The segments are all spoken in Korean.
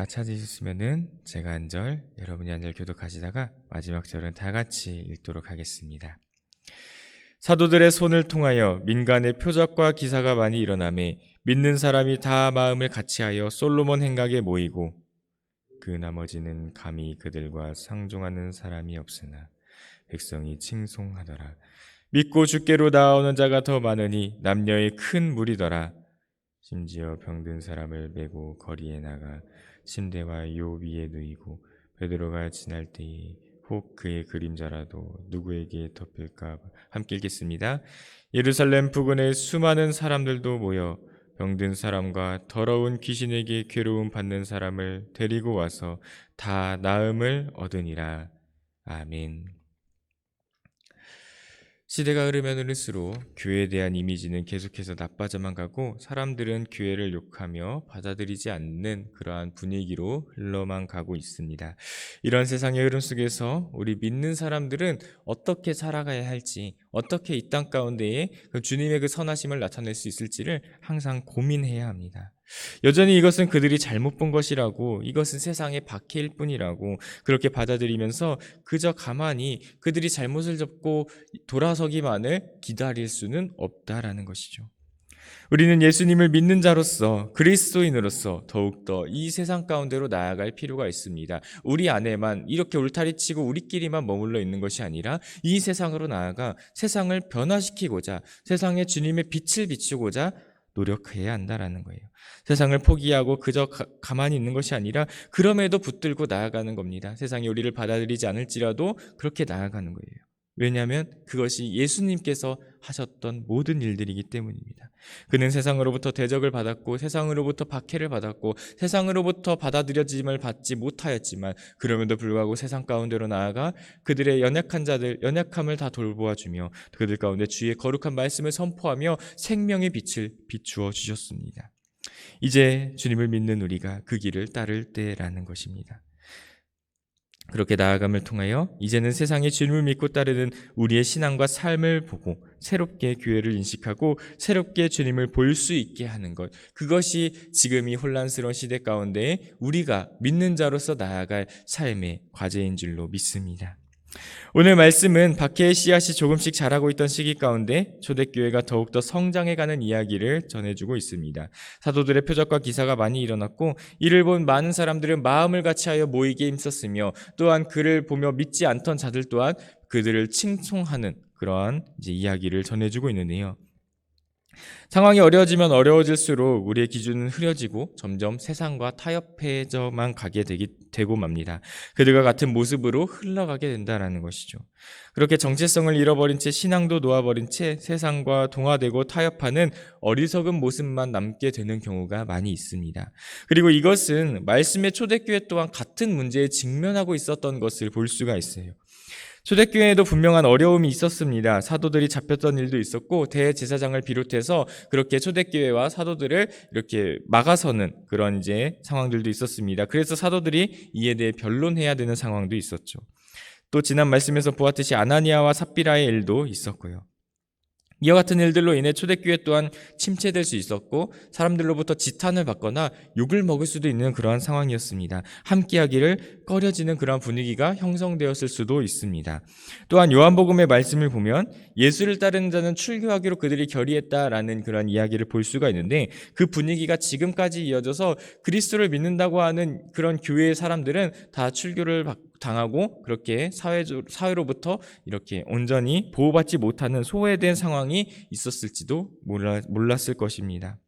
다 찾으셨으면은 제가 한 절, 여러분이 한 절 교독하시다가 마지막 절은 다 같이 읽도록 하겠습니다. 사도들의 손을 통하여 민간의 표적과 기사가 많이 일어나매 믿는 사람이 다 마음을 같이하여 솔로몬 행각에 모이고 그 나머지는 감히 그들과 상종하는 사람이 없으나 백성이 칭송하더라. 믿고 주께로 나오는 자가 더 많으니 남녀의 큰 무리더라. 심지어 병든 사람을 메고 거리에 나가 침대와 요 위에 누이고 베드로가 지날 때에 혹 그의 그림자라도 누구에게 덮일까 함께 읽겠습니다. 예루살렘 부근에 수많은 사람들도 모여 병든 사람과 더러운 귀신에게 괴로움 받는 사람을 데리고 와서 다 나음을 얻으니라. 아멘. 시대가 흐르면 흐를수록 교회에 대한 이미지는 계속해서 나빠져만 가고 사람들은 교회를 욕하며 받아들이지 않는 그러한 분위기로 흘러만 가고 있습니다. 이런 세상의 흐름 속에서 우리 믿는 사람들은 어떻게 살아가야 할지, 어떻게 이 땅 가운데에 그 주님의 그 선하심을 나타낼 수 있을지를 항상 고민해야 합니다. 여전히 이것은 그들이 잘못 본 것이라고 이것은 세상의 박해일 뿐이라고 그렇게 받아들이면서 그저 가만히 그들이 잘못을 접고 돌아서기만을 기다릴 수는 없다라는 것이죠. 우리는 예수님을 믿는 자로서 그리스도인으로서 더욱더 이 세상 가운데로 나아갈 필요가 있습니다. 우리 안에만 이렇게 울타리 치고 우리끼리만 머물러 있는 것이 아니라 이 세상으로 나아가 세상을 변화시키고자 세상에 주님의 빛을 비추고자 노력해야 한다라는 거예요. 세상을 포기하고 그저 가, 가만히 있는 것이 아니라 그럼에도 붙들고 나아가는 겁니다. 세상이 우리를 받아들이지 않을지라도 그렇게 나아가는 거예요. 왜냐하면 그것이 예수님께서 하셨던 모든 일들이기 때문입니다. 그는 세상으로부터 대적을 받았고 세상으로부터 박해를 받았고 세상으로부터 받아들여짐을 받지 못하였지만 그럼에도 불구하고 세상 가운데로 나아가 그들의 연약한 자들 연약함을 다 돌보아 주며 그들 가운데 주의 거룩한 말씀을 선포하며 생명의 빛을 비추어 주셨습니다. 이제 주님을 믿는 우리가 그 길을 따를 때라는 것입니다. 그렇게 나아감을 통하여 이제는 세상의 주님을 믿고 따르는 우리의 신앙과 삶을 보고 새롭게 교회를 인식하고 새롭게 주님을 볼 수 있게 하는 것. 그것이 지금 이 혼란스러운 시대 가운데 우리가 믿는 자로서 나아갈 삶의 과제인 줄로 믿습니다. 오늘 말씀은 박해의 씨앗이 조금씩 자라고 있던 시기 가운데 초대교회가 더욱더 성장해가는 이야기를 전해주고 있습니다. 사도들의 표적과 기사가 많이 일어났고 이를 본 많은 사람들은 마음을 같이하여 모이게 힘썼으며 또한 그를 보며 믿지 않던 자들 또한 그들을 칭송하는 그러한 이야기를 전해주고 있는데요. 상황이 어려워지면 어려워질수록 우리의 기준은 흐려지고 점점 세상과 타협해져만 가게 되기, 되고 맙니다. 그들과 같은 모습으로 흘러가게 된다라는 것이죠. 그렇게 정체성을 잃어버린 채 신앙도 놓아버린 채 세상과 동화되고 타협하는 어리석은 모습만 남게 되는 경우가 많이 있습니다. 그리고 이것은 말씀의 초대교회 또한 같은 문제에 직면하고 있었던 것을 볼 수가 있어요. 초대교회에도 분명한 어려움이 있었습니다. 사도들이 잡혔던 일도 있었고 대제사장을 비롯해서 그렇게 초대교회와 사도들을 이렇게 막아서는 그런 이제 상황들도 있었습니다. 그래서 사도들이 이에 대해 변론해야 되는 상황도 있었죠. 또 지난 말씀에서 보았듯이 아나니아와 삽비라의 일도 있었고요. 이와 같은 일들로 인해 초대교회 또한 침체될 수 있었고 사람들로부터 지탄을 받거나 욕을 먹을 수도 있는 그러한 상황이었습니다. 함께하기를 꺼려지는 그러한 분위기가 형성되었을 수도 있습니다. 또한 요한복음의 말씀을 보면 예수를 따르는 자는 출교하기로 그들이 결의했다라는 그러한 이야기를 볼 수가 있는데 그 분위기가 지금까지 이어져서 그리스도를 믿는다고 하는 그런 교회의 사람들은 다 출교를 받 당하고 그렇게 사회 사회로부터 이렇게 온전히 보호받지 못하는 소외된 상황이 있었을지도 몰랐을 것입니다.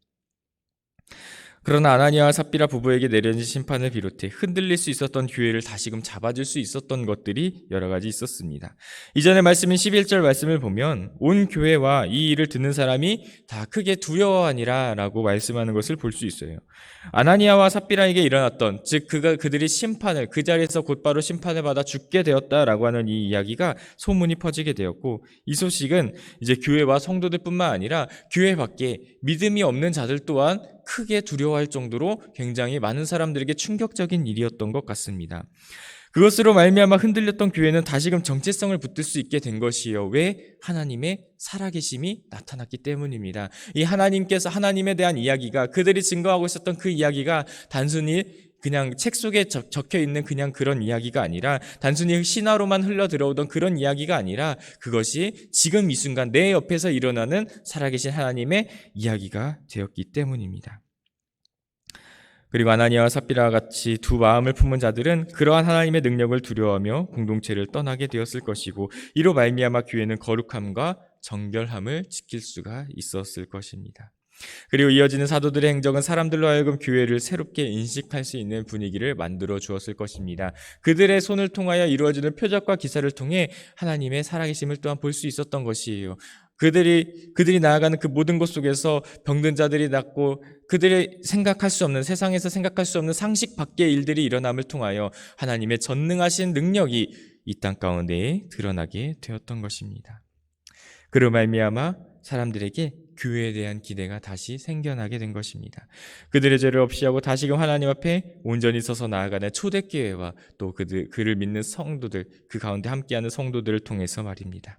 그러나 아나니아와 삽비라 부부에게 내려진 심판을 비롯해 흔들릴 수 있었던 교회를 다시금 잡아줄 수 있었던 것들이 여러 가지 있었습니다. 이전의 말씀인 11절 말씀을 보면 온 교회와 이 일을 듣는 사람이 다 크게 두려워하니라 라고 말씀하는 것을 볼 수 있어요. 아나니아와 삽비라에게 일어났던 즉 그가 그들이 심판을 그 자리에서 곧바로 심판을 받아 죽게 되었다라고 하는 이 이야기가 소문이 퍼지게 되었고 이 소식은 이제 교회와 성도들뿐만 아니라 교회 밖에 믿음이 없는 자들 또한 크게 두려워할 정도로 굉장히 많은 사람들에게 충격적인 일이었던 것 같습니다. 그것으로 말미암아 흔들렸던 교회는 다시금 정체성을 붙들 수 있게 된 것이요. 왜? 하나님의 살아계심이 나타났기 때문입니다. 이 하나님께서 하나님에 대한 이야기가 그들이 증거하고 있었던 그 이야기가 단순히 그냥 책 속에 적, 적혀 있는 그냥 그런 이야기가 아니라 단순히 신화로만 흘러 들어오던 그런 이야기가 아니라 그것이 지금 이 순간 내 옆에서 일어나는 살아계신 하나님의 이야기가 되었기 때문입니다. 그리고 아나니아와 삽비라와 같이 두 마음을 품은 자들은 그러한 하나님의 능력을 두려워하며 공동체를 떠나게 되었을 것이고 이로 말미암아 교회는 거룩함과 정결함을 지킬 수가 있었을 것입니다. 그리고 이어지는 사도들의 행적은 사람들로 하여금 교회를 새롭게 인식할 수 있는 분위기를 만들어 주었을 것입니다. 그들의 손을 통하여 이루어지는 표적과 기사를 통해 하나님의 살아계심을 또한 볼 수 있었던 것이에요. 그들이 그들이 나아가는 그 모든 곳 속에서 병든 자들이 낫고 그들이 생각할 수 없는 세상에서 생각할 수 없는 상식 밖의 일들이 일어남을 통하여 하나님의 전능하신 능력이 이 땅 가운데에 드러나게 되었던 것입니다. 그로 말미암아 사람들에게 교회에 대한 기대가 다시 생겨나게 된 것입니다. 그들의 죄를 없이하고 다시금 하나님 앞에 온전히 서서 나아가는 초대교회와 또 그들 그를 믿는 성도들 그 가운데 함께하는 성도들을 통해서 말입니다.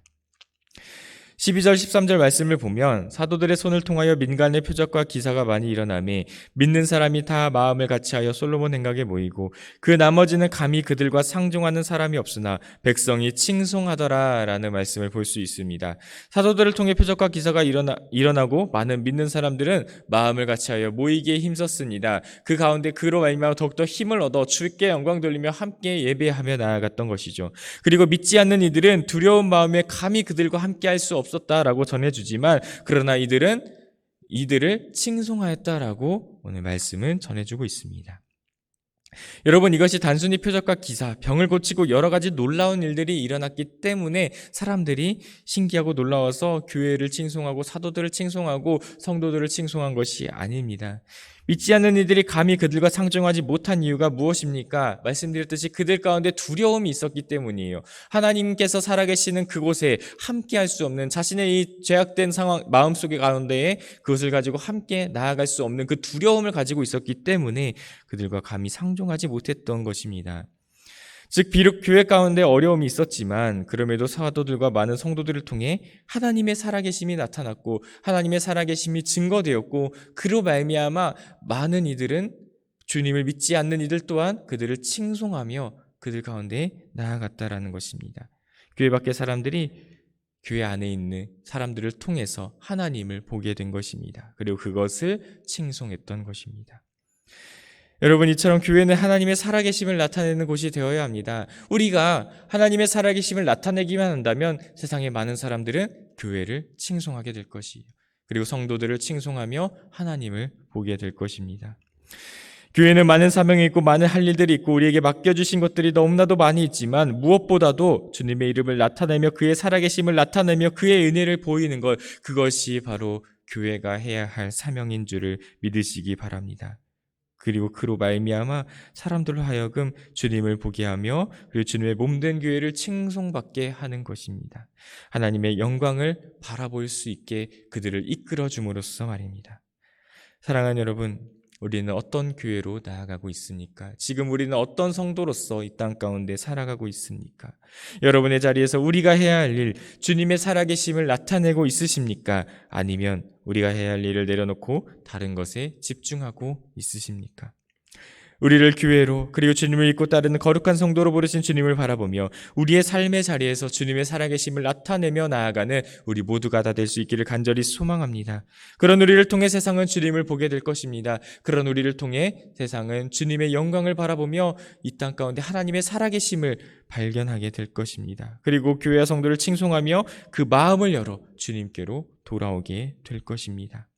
12절 13절 말씀을 보면 사도들의 손을 통하여 민간의 표적과 기사가 많이 일어나매 믿는 사람이 다 마음을 같이하여 솔로몬 행각에 모이고 그 나머지는 감히 그들과 상종하는 사람이 없으나 백성이 칭송하더라라는 말씀을 볼 수 있습니다. 사도들을 통해 표적과 기사가 일어나, 일어나고 많은 믿는 사람들은 마음을 같이하여 모이기에 힘썼습니다. 그 가운데 그로 말미암아 더욱더 힘을 얻어 주께 영광 돌리며 함께 예배하며 나아갔던 것이죠. 그리고 믿지 않는 이들은 두려운 마음에 감히 그들과 함께할 수 없 었다라고 전해주지만 그러나 이들은 이들을 칭송하였다라고 오늘 말씀은 전해주고 있습니다. 여러분 이것이 단순히 표적과 기사, 병을 고치고 여러 가지 놀라운 일들이 일어났기 때문에 사람들이 신기하고 놀라워서 교회를 칭송하고 사도들을 칭송하고 성도들을 칭송한 것이 아닙니다. 믿지 않는 이들이 감히 그들과 상종하지 못한 이유가 무엇입니까? 말씀드렸듯이 그들 가운데 두려움이 있었기 때문이에요. 하나님께서 살아계시는 그곳에 함께 할 수 없는 자신의 이 죄악된 상황, 마음 속의 가운데에 그것을 가지고 함께 나아갈 수 없는 그 두려움을 가지고 있었기 때문에 그들과 감히 상종하지 못했던 것입니다. 즉 비록 교회 가운데 어려움이 있었지만 그럼에도 사도들과 많은 성도들을 통해 하나님의 살아계심이 나타났고 하나님의 살아계심이 증거되었고 그로 말미암아 많은 이들은 주님을 믿지 않는 이들 또한 그들을 칭송하며 그들 가운데 나아갔다라는 것입니다. 교회 밖의 사람들이 교회 안에 있는 사람들을 통해서 하나님을 보게 된 것입니다. 그리고 그것을 칭송했던 것입니다. 여러분 이처럼 교회는 하나님의 살아계심을 나타내는 곳이 되어야 합니다. 우리가 하나님의 살아계심을 나타내기만 한다면 세상의 많은 사람들은 교회를 칭송하게 될 것이에요. 그리고 성도들을 칭송하며 하나님을 보게 될 것입니다. 교회는 많은 사명이 있고 많은 할 일들이 있고 우리에게 맡겨주신 것들이 너무나도 많이 있지만 무엇보다도 주님의 이름을 나타내며 그의 살아계심을 나타내며 그의 은혜를 보이는 것 그것이 바로 교회가 해야 할 사명인 줄을 믿으시기 바랍니다. 그리고 그로 말미암아 사람들로 하여금 주님을 보게 하며 그리고 주님의 몸된 교회를 칭송받게 하는 것입니다. 하나님의 영광을 바라볼 수 있게 그들을 이끌어 줌으로써 말입니다. 사랑하는 여러분, 우리는 어떤 교회로 나아가고 있습니까? 지금 우리는 어떤 성도로서 이 땅 가운데 살아가고 있습니까? 여러분의 자리에서 우리가 해야 할 일, 주님의 살아계심을 나타내고 있으십니까? 아니면 우리가 해야 할 일을 내려놓고 다른 것에 집중하고 있으십니까? 우리를 교회로 그리고 주님을 믿고 따르는 거룩한 성도로 부르신 주님을 바라보며 우리의 삶의 자리에서 주님의 살아계심을 나타내며 나아가는 우리 모두가 다 될 수 있기를 간절히 소망합니다. 그런 우리를 통해 세상은 주님을 보게 될 것입니다. 그런 우리를 통해 세상은 주님의 영광을 바라보며 이 땅 가운데 하나님의 살아계심을 발견하게 될 것입니다. 그리고 교회와 성도를 칭송하며 그 마음을 열어 주님께로 돌아오게 될 것입니다.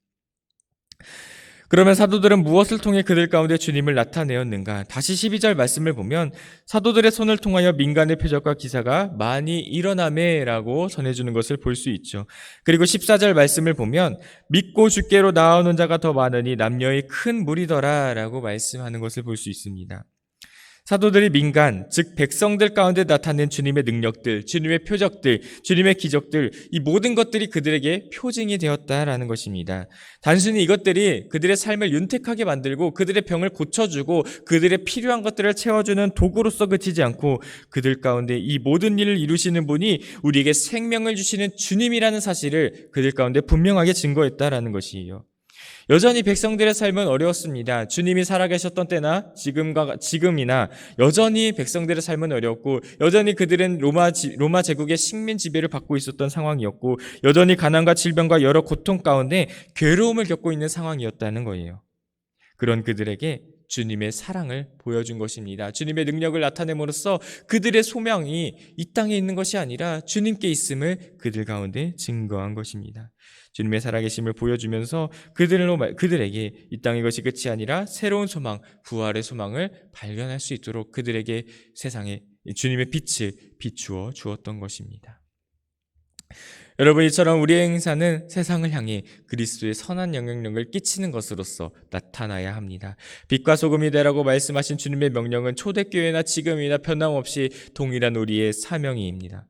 그러면 사도들은 무엇을 통해 그들 가운데 주님을 나타내었는가? 다시 12절 말씀을 보면 사도들의 손을 통하여 민간의 표적과 기사가 많이 일어나매라고 전해주는 것을 볼 수 있죠. 그리고 14절 말씀을 보면 믿고 주께로 나오는 자가 더 많으니 남녀의 큰 무리더라라고 말씀하는 것을 볼 수 있습니다. 사도들이 민간, 즉 백성들 가운데 나타낸 주님의 능력들, 주님의 표적들, 주님의 기적들, 이 모든 것들이 그들에게 표징이 되었다라는 것입니다. 단순히 이것들이 그들의 삶을 윤택하게 만들고 그들의 병을 고쳐주고 그들의 필요한 것들을 채워주는 도구로서 그치지 않고 그들 가운데 이 모든 일을 이루시는 분이 우리에게 생명을 주시는 주님이라는 사실을 그들 가운데 분명하게 증거했다라는 것이에요. 여전히 백성들의 삶은 어려웠습니다. 주님이 살아계셨던 때나 지금과 지금이나 여전히 백성들의 삶은 어려웠고 여전히 그들은 로마 지- 로마 제국의 식민 지배를 받고 있었던 상황이었고 여전히 가난과 질병과 여러 고통 가운데 괴로움을 겪고 있는 상황이었다는 거예요. 그런 그들에게 주님의 사랑을 보여준 것입니다. 주님의 능력을 나타냄으로써 그들의 소명이 이 땅에 있는 것이 아니라 주님께 있음을 그들 가운데 증거한 것입니다. 주님의 살아계심을 보여주면서 그들로 말- 그들에게 이 땅의 것이 끝이 아니라 새로운 소망, 부활의 소망을 발견할 수 있도록 그들에게 세상에 주님의 빛을 비추어 주었던 것입니다. 여러분 이처럼 우리의 행사는 세상을 향해 그리스도의 선한 영향력을 끼치는 것으로서 나타나야 합니다. 빛과 소금이 되라고 말씀하신 주님의 명령은 초대교회나 지금이나 변함없이 동일한 우리의 사명이입니다.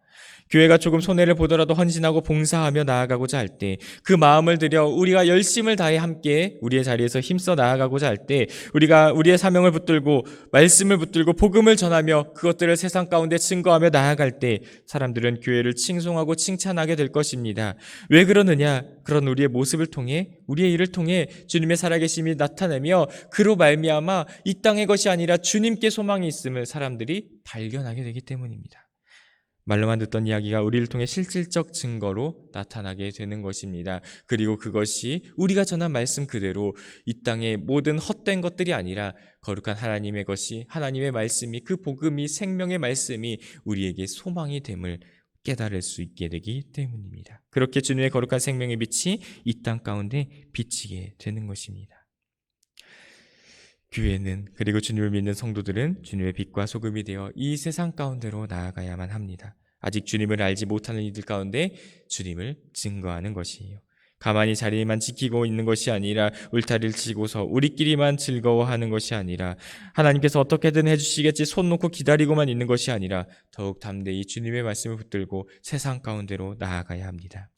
교회가 조금 손해를 보더라도 헌신하고 봉사하며 나아가고자 할 때 그 마음을 들여 우리가 열심을 다해 함께 우리의 자리에서 힘써 나아가고자 할 때 우리가 우리의 사명을 붙들고 말씀을 붙들고 복음을 전하며 그것들을 세상 가운데 증거하며 나아갈 때 사람들은 교회를 칭송하고 칭찬하게 될 것입니다. 왜 그러느냐? 그런 우리의 모습을 통해 우리의 일을 통해 주님의 살아계심이 나타내며 그로 말미암아 이 땅의 것이 아니라 주님께 소망이 있음을 사람들이 발견하게 되기 때문입니다. 말로만 듣던 이야기가 우리를 통해 실질적 증거로 나타나게 되는 것입니다. 그리고 그것이 우리가 전한 말씀 그대로 이 땅의 모든 헛된 것들이 아니라 거룩한 하나님의 것이 하나님의 말씀이 그 복음이 생명의 말씀이 우리에게 소망이 됨을 깨달을 수 있게 되기 때문입니다. 그렇게 주님의 거룩한 생명의 빛이 이 땅 가운데 비치게 되는 것입니다. 교회는 그리고 주님을 믿는 성도들은 주님의 빛과 소금이 되어 이 세상 가운데로 나아가야만 합니다. 아직 주님을 알지 못하는 이들 가운데 주님을 증거하는 것이에요. 가만히 자리만 지키고 있는 것이 아니라 울타리를 치고서 우리끼리만 즐거워하는 것이 아니라 하나님께서 어떻게든 해주시겠지 손 놓고 기다리고만 있는 것이 아니라 더욱 담대히 주님의 말씀을 붙들고 세상 가운데로 나아가야 합니다.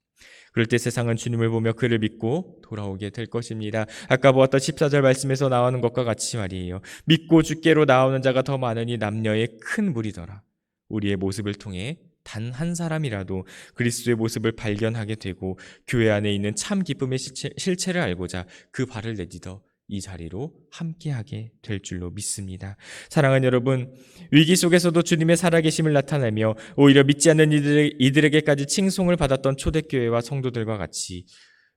그럴 때 세상은 주님을 보며 그를 믿고 돌아오게 될 것입니다. 아까 보았던 14절 말씀에서 나오는 것과 같이 말이에요. 믿고 주께로 나오는 자가 더 많으니 남녀의 큰 무리더라. 우리의 모습을 통해 단 한 사람이라도 그리스도의 모습을 발견하게 되고 교회 안에 있는 참 기쁨의 실체, 실체를 알고자 그 발을 내딛어 이 자리로 함께하게 될 줄로 믿습니다. 사랑하는 여러분, 위기 속에서도 주님의 살아계심을 나타내며 오히려 믿지 않는 이들, 이들에게까지 칭송을 받았던 초대교회와 성도들과 같이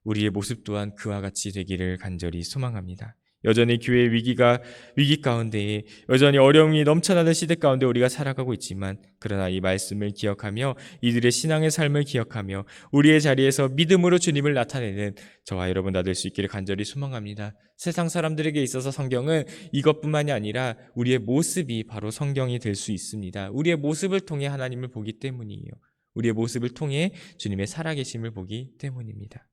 우리의 모습 또한 그와 같이 되기를 간절히 소망합니다. 여전히 교회의 위기가 위기 가운데에 여전히 어려움이 넘쳐나는 시대 가운데 우리가 살아가고 있지만 그러나 이 말씀을 기억하며 이들의 신앙의 삶을 기억하며 우리의 자리에서 믿음으로 주님을 나타내는 저와 여러분 다 될 수 있기를 간절히 소망합니다. 세상 사람들에게 있어서 성경은 이것뿐만이 아니라 우리의 모습이 바로 성경이 될 수 있습니다. 우리의 모습을 통해 하나님을 보기 때문이에요. 우리의 모습을 통해 주님의 살아계심을 보기 때문입니다.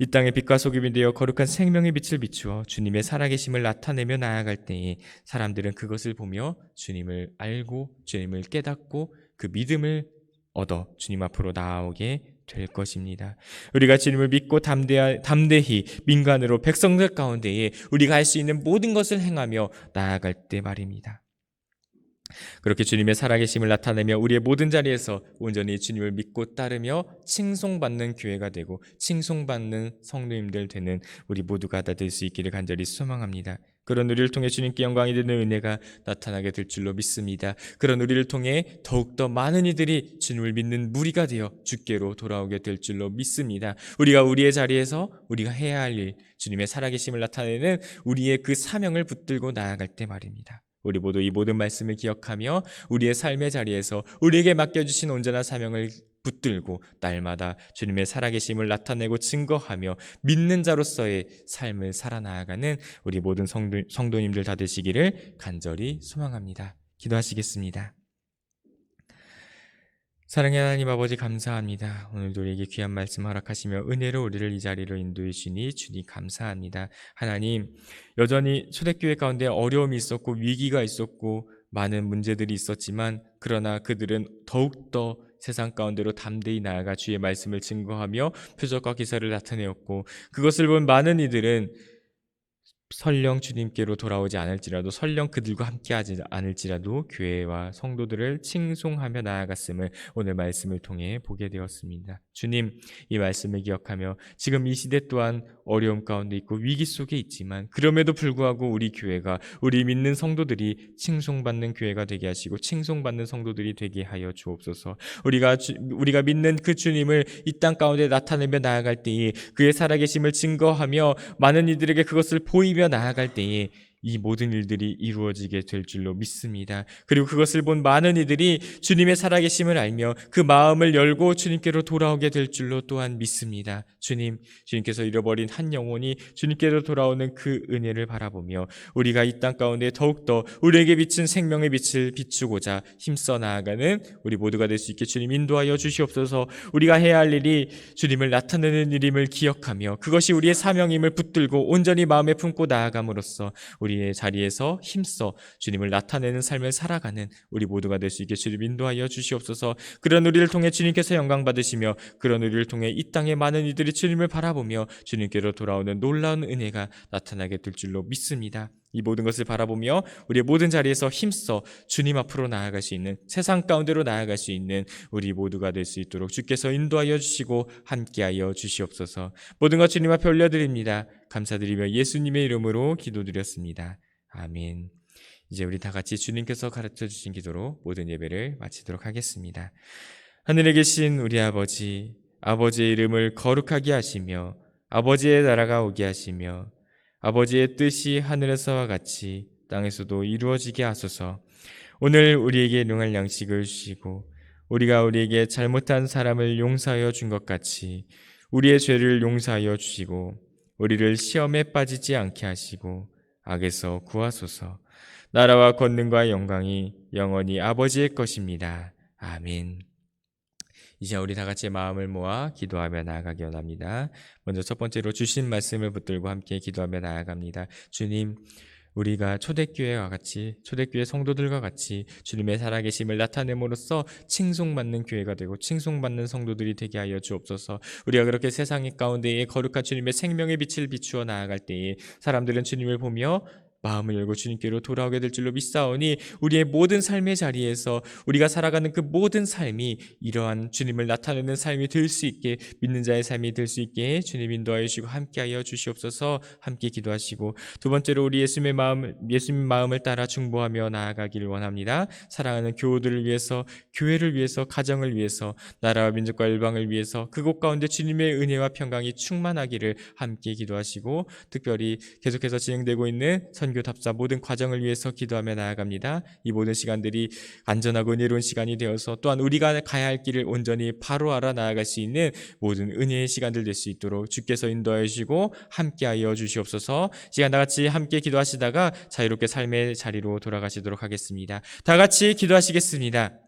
이 땅의 빛과 소금이 되어 거룩한 생명의 빛을 비추어 주님의 살아계심을 나타내며 나아갈 때에 사람들은 그것을 보며 주님을 알고 주님을 깨닫고 그 믿음을 얻어 주님 앞으로 나아오게 될 것입니다. 우리가 주님을 믿고 담대하, 담대히 민간으로 백성들 가운데에 우리가 할 수 있는 모든 것을 행하며 나아갈 때 말입니다. 그렇게 주님의 살아계심을 나타내며 우리의 모든 자리에서 온전히 주님을 믿고 따르며 칭송받는 교회가 되고 칭송받는 성도님들 되는 우리 모두가 다 될 수 있기를 간절히 소망합니다. 그런 우리를 통해 주님께 영광이 되는 은혜가 나타나게 될 줄로 믿습니다. 그런 우리를 통해 더욱더 많은 이들이 주님을 믿는 무리가 되어 주께로 돌아오게 될 줄로 믿습니다. 우리가 우리의 자리에서 우리가 해야 할 일, 주님의 살아계심을 나타내는 우리의 그 사명을 붙들고 나아갈 때 말입니다. 우리 모두 이 모든 말씀을 기억하며 우리의 삶의 자리에서 우리에게 맡겨주신 온전한 사명을 붙들고 날마다 주님의 살아계심을 나타내고 증거하며 믿는 자로서의 삶을 살아나가는 우리 모든 성도, 성도님들 다 되시기를 간절히 소망합니다. 기도하시겠습니다. 사랑의 하나님 아버지 감사합니다. 오늘도 우리에게 귀한 말씀 허락하시며 은혜로 우리를 이 자리로 인도해 주시니 주님 감사합니다. 하나님 여전히 초대교회 가운데 어려움이 있었고 위기가 있었고 많은 문제들이 있었지만 그러나 그들은 더욱더 세상 가운데로 담대히 나아가 주의 말씀을 증거하며 표적과 기사를 나타내었고 그것을 본 많은 이들은 설령 주님께로 돌아오지 않을지라도 설령 그들과 함께하지 않을지라도 교회와 성도들을 칭송하며 나아갔음을 오늘 말씀을 통해 보게 되었습니다. 주님 이 말씀을 기억하며 지금 이 시대 또한 어려움 가운데 있고 위기 속에 있지만 그럼에도 불구하고 우리 교회가 우리 믿는 성도들이 칭송받는 교회가 되게 하시고 칭송받는 성도들이 되게 하여 주옵소서. 우리가 주- 우리가 믿는 그 주님을 이 땅 가운데 나타내며 나아갈 때에 그의 살아계심을 증거하며 많은 이들에게 그것을 보이며 나아갈 때에 이 모든 일들이 이루어지게 될 줄로 믿습니다. 그리고 그것을 본 많은 이들이 주님의 살아계심을 알며 그 마음을 열고 주님께로 돌아오게 될 줄로 또한 믿습니다. 주님, 주님께서 잃어버린 한 영혼이 주님께로 돌아오는 그 은혜를 바라보며 우리가 이 땅 가운데 더욱더 우리에게 비친 생명의 빛을 비추고자 힘써 나아가는 우리 모두가 될 수 있게 주님 인도하여 주시옵소서 우리가 해야 할 일이 주님을 나타내는 일임을 기억하며 그것이 우리의 사명임을 붙들고 온전히 마음에 품고 나아감으로써 우리의 자리에서 힘써 주님을 나타내는 삶을 살아가는 우리 모두가 될 수 있게 주님 인도하여 주시옵소서 그런 우리를 통해 주님께서 영광 받으시며 그런 우리를 통해 이 땅의 많은 이들이 주님을 바라보며 주님께로 돌아오는 놀라운 은혜가 나타나게 될 줄로 믿습니다. 이 모든 것을 바라보며 우리의 모든 자리에서 힘써 주님 앞으로 나아갈 수 있는 세상 가운데로 나아갈 수 있는 우리 모두가 될 수 있도록 주께서 인도하여 주시고 함께하여 주시옵소서. 모든 것 주님 앞에 올려드립니다. 감사드리며 예수님의 이름으로 기도드렸습니다. 아멘. 이제 우리 다 같이 주님께서 가르쳐 주신 기도로 모든 예배를 마치도록 하겠습니다. 하늘에 계신 우리 아버지, 아버지의 이름을 거룩하게 하시며 아버지의 나라가 오게 하시며 아버지의 뜻이 하늘에서와 같이 땅에서도 이루어지게 하소서. 오늘 우리에게 능할 양식을 주시고 우리가 우리에게 잘못한 사람을 용서하여 준 것 같이 우리의 죄를 용서하여 주시고 우리를 시험에 빠지지 않게 하시고 악에서 구하소서. 나라와 권능과 영광이 영원히 아버지의 것입니다. 아멘. 이제 우리 다 같이 마음을 모아 기도하며 나아가기 원합니다. 먼저 첫 번째로 주신 말씀을 붙들고 함께 기도하며 나아갑니다. 주님, 우리가 초대교회와 같이 초대교회 성도들과 같이 주님의 살아계심을 나타냄으로써 칭송받는 교회가 되고 칭송받는 성도들이 되게 하여 주옵소서. 우리가 그렇게 세상 가운데에 거룩한 주님의 생명의 빛을 비추어 나아갈 때에 사람들은 주님을 보며 마음을 열고 주님께로 돌아오게 될 줄로 믿사오니 우리의 모든 삶의 자리에서 우리가 살아가는 그 모든 삶이 이러한 주님을 나타내는 삶이 될 수 있게 믿는 자의 삶이 될 수 있게 주님 인도하여 주시고 함께하여 주시옵소서 함께 기도하시고 두 번째로 우리 예수님의 마음 예수님 마음을 따라 중보하며 나아가기를 원합니다. 사랑하는 교우들을 위해서 교회를 위해서 가정을 위해서 나라와 민족과 일방을 위해서 그곳 가운데 주님의 은혜와 평강이 충만하기를 함께 기도하시고 특별히 계속해서 진행되고 있는 선교 답사 모든 과정을 위해서 기도하며 나아갑니다. 이 모든 시간들이 안전하고 은혜로운 시간이 되어서 또한 우리가 가야 할 길을 온전히 바로 알아 나아갈 수 있는 모든 은혜의 시간들 될 수 있도록 주께서 인도하여 주시고 함께하여 주시옵소서. 시간 다 같이 함께 기도하시다가 자유롭게 삶의 자리로 돌아가시도록 하겠습니다. 다 같이 기도하시겠습니다.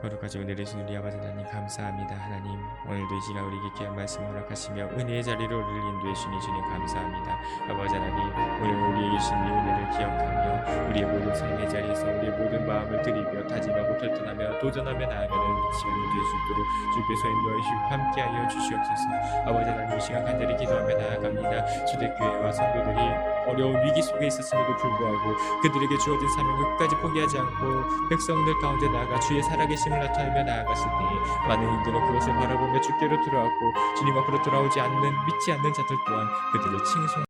거룩하지 은혜되신 우리 아버지 하나님 감사합니다. 하나님 오늘도 이 시간 우리에게 귀한 말씀 허락하시며 은혜의 자리로 우리를 인도해 주니 주님 감사합니다. 아버지 하나님 오늘 우리에게 주신 이 은혜를 기억하며 우리의 모든 삶의 자리에서 우리의 모든 마음을 드리며 다짐하고 결단하며 도전하며 나아가는 시간이 될 수 있도록 주께서 인도해 주시고 함께하여 주시옵소서. 아버지 하나님 이 시간 간절히 기도하며 나아갑니다. 주대교회와 성도들이 어려운 위기 속에 있었음에도 불구하고 그들에게 주어진 사명을 끝까지 포기하지 않고 백성들 가운데 나아가 주의 살아계심을 나타내며 나아갔을 때 많은 이들은 그것을 바라보며 주께로 돌아왔고 주님 앞으로 돌아오지 않는 믿지 않는 자들 또한 그들을 칭송